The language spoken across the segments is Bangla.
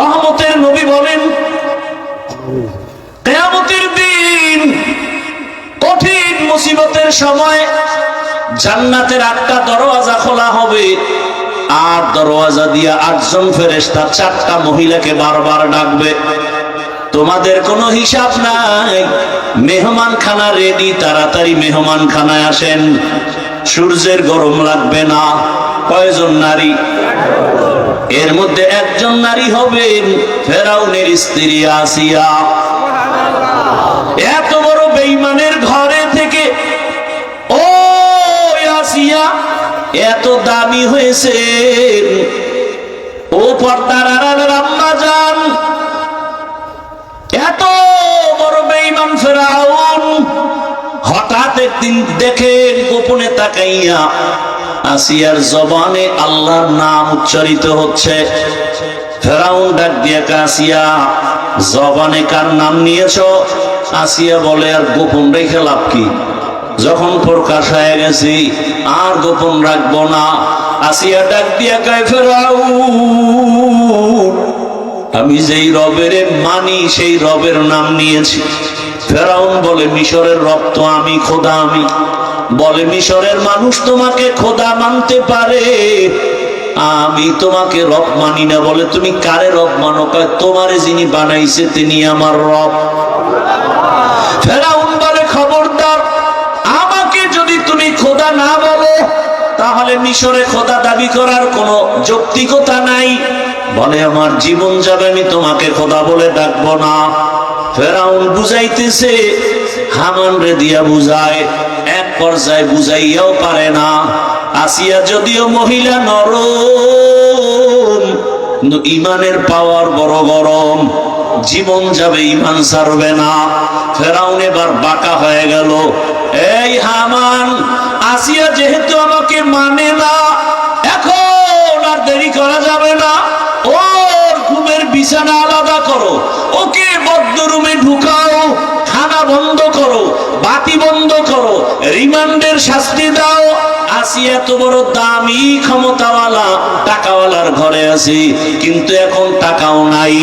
রহমতের নবী বলেন, কেয়ামতের দিন কঠিন মুসিবতের সময় জান্নাতের আটটা দরওয়াজা খোলা হবে, আর দরওয়াজা দিয়া আটজন ফেরেশতা, চারটা মহিলাকে বারবার ডাকবে। তোমাদের কোনো হিসাব নাই মেহমান খানা রেডি তাড়াতাড়ি মেহমান খানায় আসেন। সূর্যের গরম লাগবে না, কয়জন নারী? এর মধ্যে একজন নারী হবেন ফেরাউনের স্ত্রী আসিয়া। এত বড় বেইমানের ঘরে থেকে ও আসিয়া এত দামি হয়েছে। ও পর্দার আড়ালের আম্মা যান। এত বড় বেইমান ফেরাউন হঠাৎ একদিন দেখেন গোপনে তাকাইয়া আসিয়ার জবানে আল্লাহর নাম উচ্চারিত হচ্ছে। ফেরাউন ডাক দিয়ে আসিয়া, জবানে কার নাম নিয়েছ? আসিয়া বলে, আর গোপন রেখে লাভ কি? যখন প্রকাশ হয়ে গেছি, আর গোপন রাখব না। আসিয়া ডাক দিয়া কায়, ফেরাউন, আমি যেই রবের মানি, সেই রবের নাম নিয়েছি। ফেরাউন বলে, মিশরের রক্ত আমি, খোদা আমি। বলে, মিশরের মানুষ তোমাকে খোদা মানতে পারে। আমি তোমাকে রব মানি না বলে, তুমি কারে রব মানো? কয়, তোমারে যিনি বানাইছে তিনি আমার রব। ফেরাউন বলে, খবরদার, আমাকে যদি তুমি খোদা না বলো, তাহলে মিশরে খোদা দাবি করার কোনো যৌক্তিকতা নাই। বলে, আমার জীবন যাবে, আমি তোমাকে খোদা বলে ডাকবো না। ফেরাউন বুঝাইতেছে, হামান রে দিয়া বুঝায়। পর্যায়ে বুঝাইয়াও পারে না। আসিয়া যদিও মহিলা কিন্তু ইমানের পাওয়ার বড় গরম। জীবন যাবে, ইমান সারবে না। ফেরাউন এবার বাঁকা হয়ে গেল। এই হামান, আসিয়া যেহেতু আমাকে মানে না, এখন আর দেরি করা যাবে না। ওর ঘুমের বিছানা আলাদা করো। ওকে বদ্ধ রুমে ঢুকাও। বন্ধ করো, বাতি বন্ধ করো, রিমান্ডের শাস্তি দাও। আসি এত বড় দামি ক্ষমতাওয়ালা, টাকাওয়ালার ঘরে আছি কিন্তু এখন টাকাও নাই,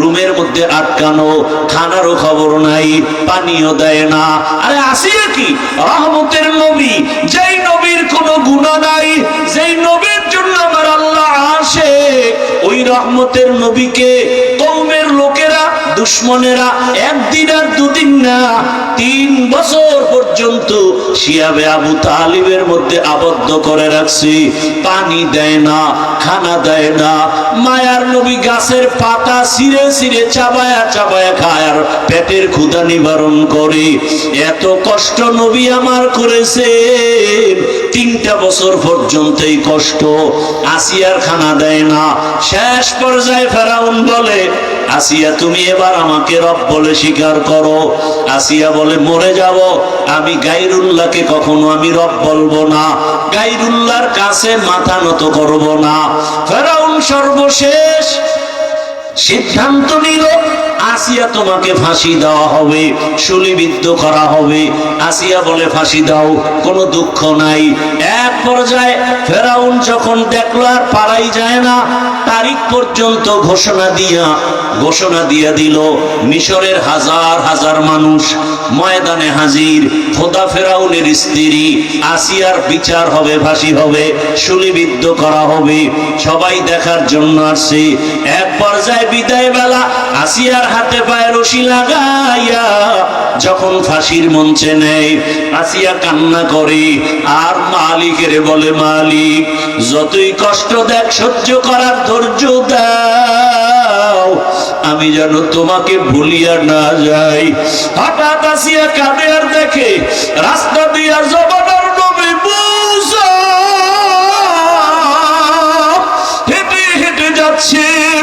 রুমের মধ্যে আটকানো, খানারও খবর নাই, পানিও দেয় না। আরে আসিয়া কি? রহমতের নবী, যেই নবীর কোনো গুণা নাই, যেই নবীর জন্য আমার আল্লাহ আসে, ওই রহমতের নবীকে লোকেরা দুশ্মনেরা একদিন আর দুদিন না, তিন বছর পর্যন্ত শিয়াবে আবু তালিবের মধ্যে আবদ্ধ করে রাখছি। পানি দেয় না, খানা দেয় না। মায়ার নবী গাছের পাতা ছিঁড়ে ছিঁড়ে চাবায়া চাবায়া খায় আর পেটের ক্ষুধা নিবারণ করে। এত কষ্ট নবী আমার করেছে। তিনটা বছর পর্যন্ত এই কষ্ট। আসিয়ার খানা দেয় না। শেষ পর্যায়ে ফেরাউন বলে, আসিয়া, তুমি এবার আমাকে রব বলে স্বীকার করো। আসিয়া বলে, মরে যাব। আমি গাইরুল্লাহকে কখনো আমি রব বলব না। গাইরুল্লাহর কাছে মাথা নত করব না। ফেরাউন সর্বশেষ সিদ্ধান্ত নিল। আসিয়া তোমাকে ফাঁসি দেওয়া হবে শুলিবিদ্ধ করা হবে। আসিয়া বলে, ফাঁসি দাও, কোনো দুঃখ নাই। এক পর্যায়ে ফেরাউন যখন দেখল আর পারাই যায় না, তারিখ পর্যন্ত ঘোষণা দিয়া ঘোষণা দিয়া দিল, মিশরের হাজার হাজার মানুষ ময়দানে হাজির। খোদা ফেরাউনের স্ত্রী আসিয়ার বিচার হবে, ফাঁসি হবে শুলিবিদ্ধ করা হবে। সবাই দেখার জন্য আসছে। এক পর্যায়ে বিদায় বেলা আসিয়ার হাতে পায়ে রশি লাগাইয়া যখন ফাঁসির মঞ্চে নেয়, আসিয়া কান্না করে, আর মালিকের বলে মালিক, যতই কষ্ট দেখ, সহ্য করার ধৈর্য দাও আমি যেন তোমাকে ভুলিয়া না যাই। হঠাৎ আসিয়া কাঁদে আর দেখে রাস্তা দিয়া জবানার নবী মুসা। হেঁটে হেঁটে যাচ্ছেন।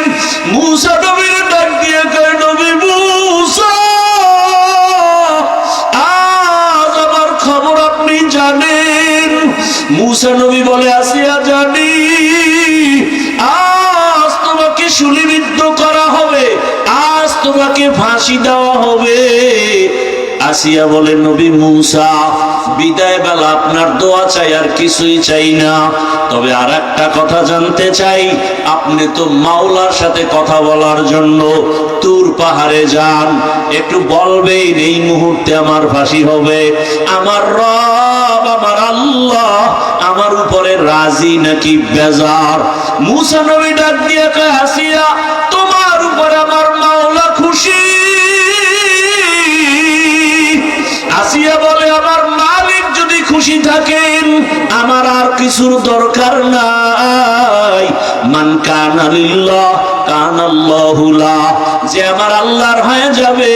মুসা নবীর ডাক দিয়ে কয়, নবী আজ আমার খবর আপনি জানেন? মুসা নবী বলে, আসিয়া জানি, আজ তোমাকে শুলিবিদ্ধ করা হবে। তোমাকে ফাঁসি দেওয়া হবে। আসিয়া বলে, নবী মুসা বিদায় বেলা আপনার দোয়া চাই, আর কিছুই চাই না। তবে আর একটা কথা জানতে চাই, আপনি তো মাওলার সাথে কথা বলার জন্য তুর পাহাড়ে যান। একটু বলবেন এই মুহূর্তে আমার ফাঁসি হবে। আমার রব, আমার আল্লাহ, আমার উপরে রাজি নাকি বেজার? মুসা নবী ডাক দিয়ে হাসিয়া খুশি। আসিয়া বলে, আমার মালিক যদি খুশি থাকেন, আমার আর কিছুর দরকার নাই। মান কানালিল্লাহ কানাল্লাহুলা যে আমার আল্লাহর হয়ে যাবে,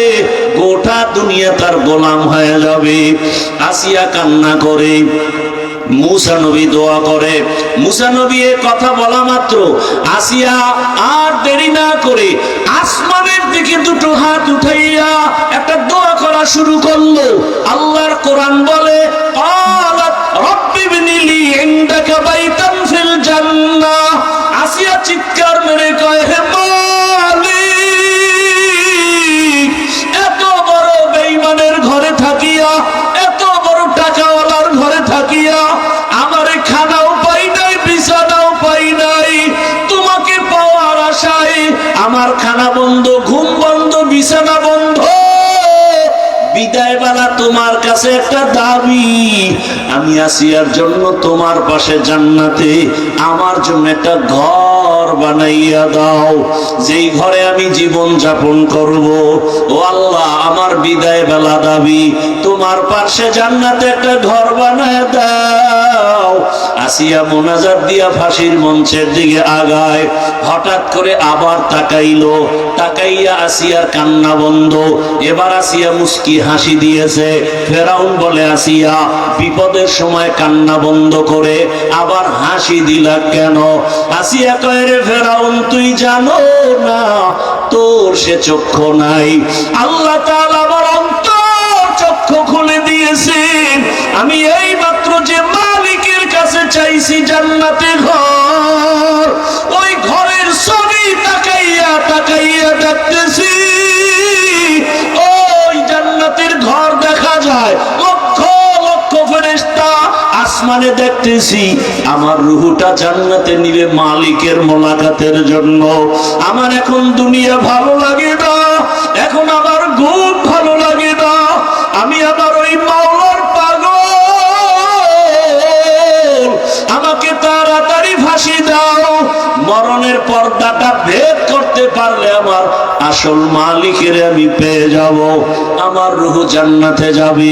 গোটা দুনিয়া তার গোলাম হয়ে যাবে। আসিয়া কান্না করে মুসানবী দোয়া করে। মুসানবী এর কথা বলা মাত্র। আসিয়া আর দেরি না করে আসমানের দিকে দুটো হাত উঠাইয়া একটা দোয়া করা শুরু করল। আল্লাহর কোরআন বলে আসিয়া চিৎকার মেরে কয়, হে আমার খানা বন্ধ, ঘুম বন্ধ, বিছানা বন্ধ। বিদায় বেলা তোমার কাছে একটা দাবি, আমি আসিয়ার জন্য তোমার পাশে জান্নাতে আমার জন্য একটা ঘর বানাইয়া দাও। যেই ঘরে আমি জীবন যাপন করব, ও আল্লাহ, আমার বিদায় বেলা দাবি, তোমার পাশে জান্নাতে একটা ঘর বানায় দাও। আসিয়া মোনাজাত দিয়া ফাঁসির মঞ্চের দিকে আগায়। হঠাৎ করে আবার তাকাইলো, তাকাইয়া আসিয়ার কান্না বন্ধ। এবার আসিয়া মুস্কি হাসি দিয়েছে। ফেরাউন বলে, আসিয়া, বিপদের সময় কান্না বন্ধ করে, আবার হাসি দিলা কেন? আসিয়া কয় ফেরাউন, তুই জানো না, তোর সে চক্ষু নাই। আল্লাহ তাআলা চাইছি জান্নাতে ঘর। ওই ঘরের ছবি তাকাইয়া তাকাইয়া দেখতেছি। ওই জান্নাতের ঘর দেখা যায়। লক্ষ লক্ষ ফেরেশতা আসমানে দেখতেছি, আমার রুহুটা জান্নাতে নিবে মালিকের মোলাকাতের জন্য। আমার এখন দুনিয়া ভালো লাগে না, এখন আমার ঘুম ভালো লাগে না। আমি আবার মরণের পর্দাটা ভেদ করতে পারলে আমার আসল মালিকের আমি পেয়ে যাব। আমার রুহ জান্নাতে যাবে।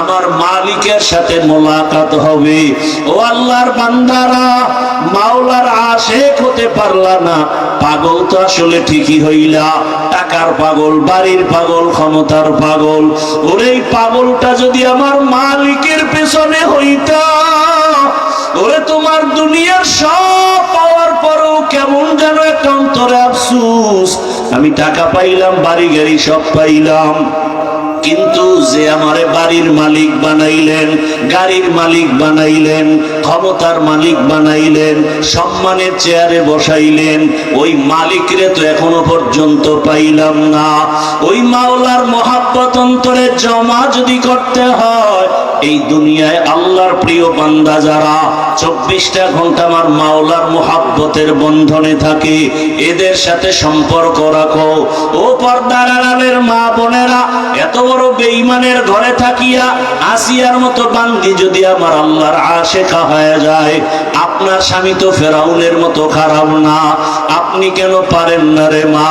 আমার মালিকের সাথে মোলাকাত হবে। ও আল্লাহর বান্দারা, মাওলার আশেক হতে পারলা না। পাগল তো আসলে ঠিকই হইলা। টাকার পাগল, বাড়ির পাগল, ক্ষমতার পাগল। ওরে এই পাগলটা যদি আমার মালিকের পেছনে হইতা, ওরে তোমার দুনিয়ার সব আফসুস আমি টাকা পাইলাম বাড়ি গাড়ি সব পাইলাম। কিন্তু যে আমারে বাড়ির মালিক বানাইলেন, গাড়ির মালিক বানাইলেন, ক্ষমতার মালিক বানাইলেন, সম্মানের চেয়ারে বসাইলেন, ওই মালিকরে তো এখনও পর্যন্ত পাইলাম না। ওই মাওলার মহাব্বত অন্তরে জমা যদি করতে হয়, এই দুনিয়ায় আল্লাহর প্রিয় বান্দা যারা, চব্বিশটা ঘণ্টা আমার মাওলার মোহাব্বতের বন্ধনে থাকে, এদের সাথে সম্পর্ক রাখো। ও পর্দার আড়ালের মা বোনেরা, এত বড় বেঈমানের ঘরে থাকিয়া আসিয়ার মতো বান্দি যদি আমার আল্লাহর আশেকা হয়ে যায়, আপনার স্বামী তো ফেরাউনের মতো খারাপ না। আপনি কেন পারেন না রে মা?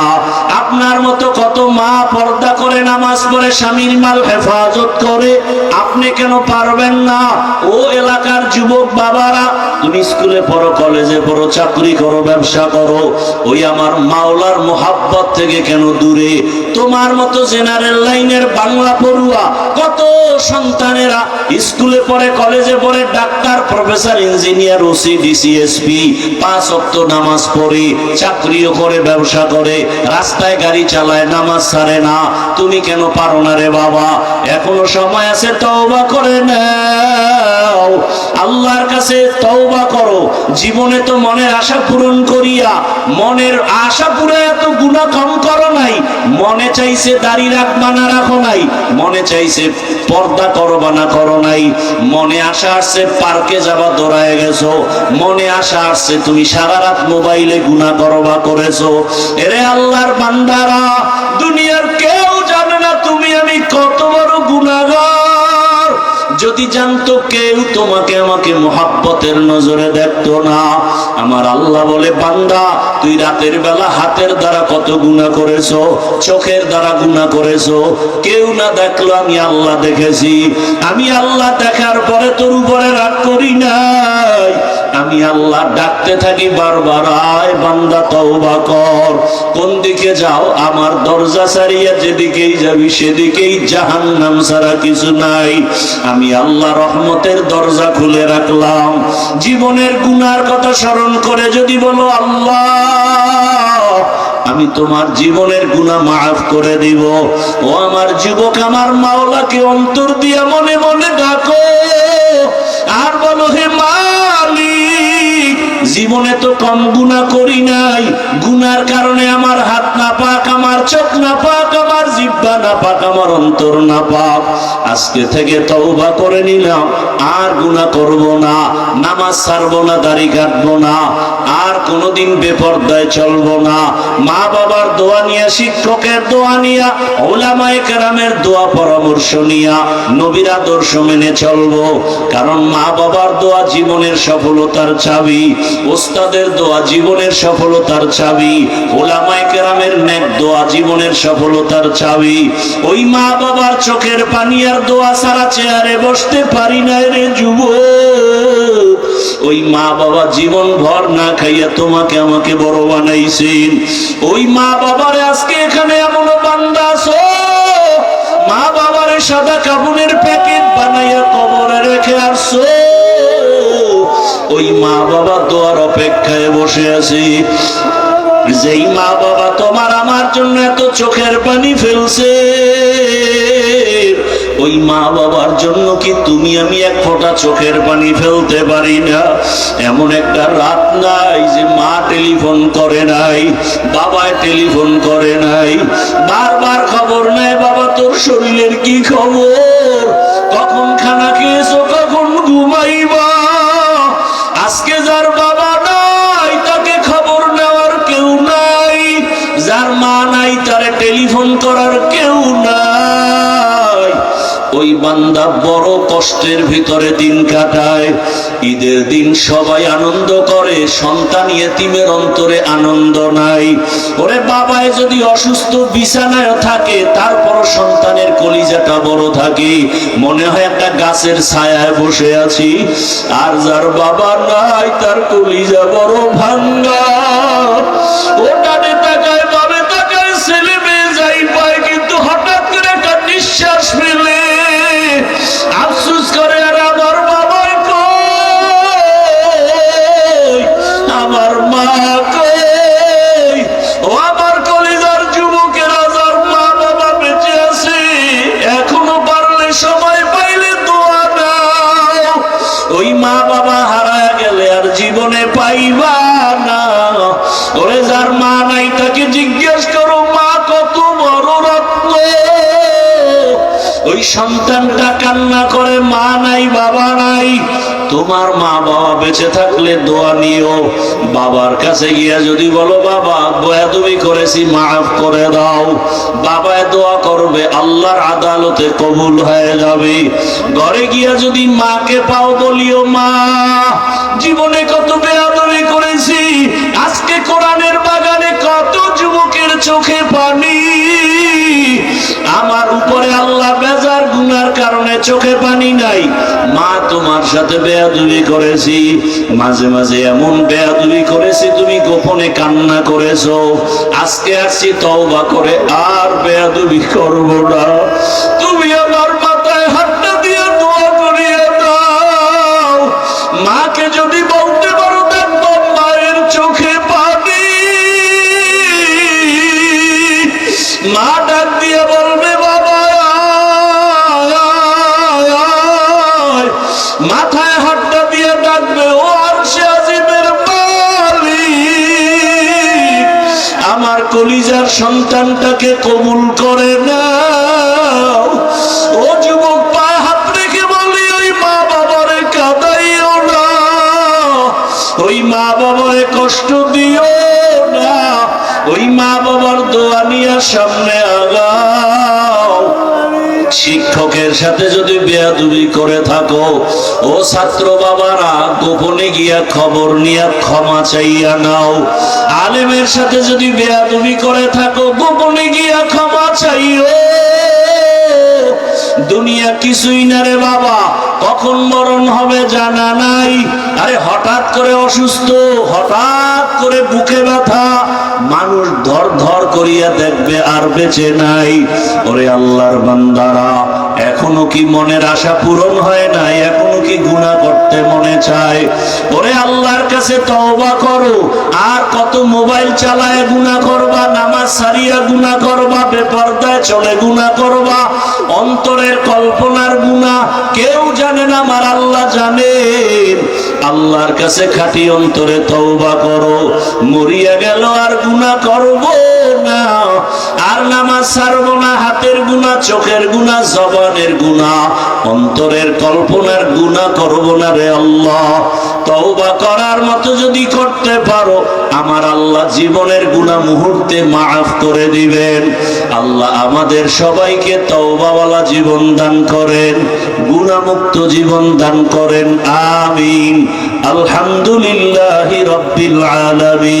আপনার মতো কত মা পর্দা করে নামাজ পড়ে, স্বামীর মাল হেফাজত করে, আপনি কেন পারবেন না? ও এলাকার যুবক বাবারা, তুমি স্কুলে পড়ো, কলেজে পড়ো, চাকরি করো, ব্যবসা করো, ওই আমার মাওলার মোহাব্বত থেকে কেন দূরে? তোমার মতো জেনারেল লাইনের বাংলা পড়ুয়া, কত সন্তানেরা স্কুলে পড়ে, কলেজে পড়ে, doctor, professor, engineer, OC DC SP পাঁচ অক্ত নামাজ পড়ে, চাকরিও করে, ব্যবসা করে, রাস্তায় গাড়ি চালায়, নামাজ ছাড়ে না। তুমি কেন পারো না রে বাবা? এখনও সময় আছে, তওবা করে নাও। আল্লাহর কাছে তওবা করো। জীবনে তো মনের আশা পূরণ করিয়া, মনের আশা পুরো এত গুণা কম করো নাই মনে চাইছে দাড়ি রাখবা না রাখো নাই, মনে চাইছে পর্দা করবা না করো নাই। মনে আশা আসছে পার্কে যাবা, দৌড়ায় গেছো। মনে আশা আসছে তুমি সারা রাত মোবাইলে গুণা করবা করেছ। এরে আল্লাহর বান্দারা, দুনিয়ার কেউ জানে না তুমি আমি কত বড় গুণাগার। যদি জানতো কেউ তোমাকে আমাকে মোহাব্বতের নজরে দেখতো না, আমার আল্লাহ বলে, বান্দা, তুই রাতের বেলা হাতের দ্বারা কত গুণা করেছ, চোখের দ্বারা গুণা করেছ, কেউ না দেখল আমি আল্লাহ দেখেছি। আমি আল্লাহ দেখার পরে তোর উপরে রাগ করি নাই। আমি আল্লাহ ডাকতে থাকি বারবার, আয় বান্দা, তওবা কর। কোন দিকে যাও? আমার দরজা ছাড়িয়ে যেদিকেই যাবি, সেদিকেই জাহান্নাম ছাড়া কিছু নাই। আমি আল্লাহ রহমতের দরজা খুলে রাখলাম। জীবনের গুনার কথা স্মরণ করে যদি বলো, আল্লাহ, আমি তোমার জীবনের গুণা মাফ করে দিব। ও আমার যুবক, আমার মাওলাকে অন্তর দিয়া মনে মনে ডাকো। আর বলো, হে মালিক জীবনে তো কম গুণা করি নাই। গুনার কারণে আমার হাত না পাক আমার চোখ না পাক আমার জিব্বা না পাক আমার অন্তর না পাক আজকে থেকে তওবা করে নিলাম, আর গুনাহ করব না, নামাজ ছাড়বো না, দাড়ি কাটবো না, আর কোনোদিন বেপর্দায় চলবো না। মা বাবার দোয়া নিয়া, শিক্ষকের দোয়া নিয়া, ওলামায়ে কেরামের দোয়া পরামর্শ নিয়া নবীর আদর্শ মেনে চলবো। কারণ মা বাবার দোয়া জীবনের সফলতার চাবি। ওস্তাদের দোয়া জীবনের সফলতার চাবি, ওলামায়ে কেরামের নেক দোয়া জীবনের সফলতার চাবি। ওই মা বাবার চোখের পানি আর দোয়া সারা চেয়ারে বসতে পারি না রে যুবক। ওই মা বাবা জীবন ভর না খাইয়া তোমাকে আমাকে বড় বানাইছেন। ওই মা বাবার আজকে এখানে এমন বান্দা মা বাবার সাদা কাপড়ের প্যাকেট ওই মা বাবা দোয়ার অপেক্ষায় বসে আছি। যেই মা বাবা তোমার আমার জন্য এত চোখের পানি ফেলছে, ওই মা বাবার জন্য কি তুমি আমি এক ফোঁটা চোখের পানি ফেলতে পারি না? এমন একটা রাত নাই যে মা টেলিফোন করে নাই বাবায় টেলিফোন করে নাই। বারবার খবর নেয়, বাবা, তোর শরীরের কি খবর? বান্দা বড় কষ্টের ভিতরে দিন কাটায়। ঈদের দিন সবাই আনন্দ করে, সন্তান ইয়েতিমের অন্তরে আনন্দ নাই। ওরে বাবায়, যদি অসুস্থ বিছানায় থাকে তারপর সন্তানের কলিজাটা বড় থাকে। মনে হয় একটা গাছের ছায়ায় বসে আছি। আর যার বাবা নাই, তার কলিজা বড় ভাঙ্গা। ওই মা বাবা হারা গেলে আর জীবনে পাইবা না। ওরে যার মা নাই তাকে জিজ্ঞেস করো, মা, কত বড় রত্ন ওই সন্তানটা কান্না করে, মা নাই নাই তোমার মা বাবা বেঁচে থাকলে দোয়া নিও। বাবার কাছে গিয়া যদি বলো, বাবা বয়াদবি করেছি, মাফ করে দাও। বাবায় দোয়া করবে, আল্লাহর আদালতে কবুল হয়ে যাবে। ঘরে গিয়া যদি মাকে পাও বলিও, মা, জীবনে কত বেয়াদবি করেছি কারণে চোখে পানি নাই। মা তোমার সাথে বেয়াদুবি করেছি। মাঝে মাঝে এমন বেয়াদুবি করেছি, তুমি গোপনে কান্না করেছ। আজকে আসছি তওবা করে, আর বেয়াদুবি করব না। ওই মা বাবারে কষ্ট দিও না, ওই মা বাবার দোয়া নিয়ে সামনে আগাও। শিক্ষকের সাথে যদি বেয়াদুবি করে থাকো, ও ছাত্র বাবারা গোপনে গিয়া খবর নিয়ে ক্ষমা চাইয়া নাও। আলেমের সাথে যদি বেয়াদুবি করে থাকো, গোপনে গিয়া ক্ষমা চাইও। দুনিয়া কিছুই না রে বাবা। কখন মরণ হবে জানা নাই। আরে হঠাৎ করে অসুস্থ, হঠাৎ করে বুকে ব্যথা। মানুষ ধর ধর করিয়া দেখবে আর বেঁচে নাই। ওরে আল্লাহর বান্দারা, এখনও কি মনের আশা পূরণ হয় নাই? এখনও কি গুণা করতে মনে চায়। ওরে আল্লাহর কাছে তওবা করো। আর কত মোবাইল চালায় গুণা করবা, নামাজ সারিয়া গুণা করবা, বেপরদায় চলে গুণা করবা, অন্তরের কল্পনার গুণা কেউ জানে না, আমার আল্লাহ জানেন। আল্লাহর কাছে খাটি অন্তরে তওবা করো। মরিয়া গেল, আর গুণা করব না। আর নামাজ গুণা চোখের গুণা, জবানের গুণা, অন্তরের কল্পনার গুণা করব না রে আল্লাহ। তওবা করার মতো যদি করতে পারো, আমার আল্লাহ জীবনের গুণা মুহূর্তে মাফ করে দিবেন। আল্লাহ আমাদের সবাইকে তওবাওয়ালা জীবন দান করেন, গুণামুক্ত জীবন দান করেন, আমিন। আলহামদুলিল্লাহি রব্বিল আলামিন।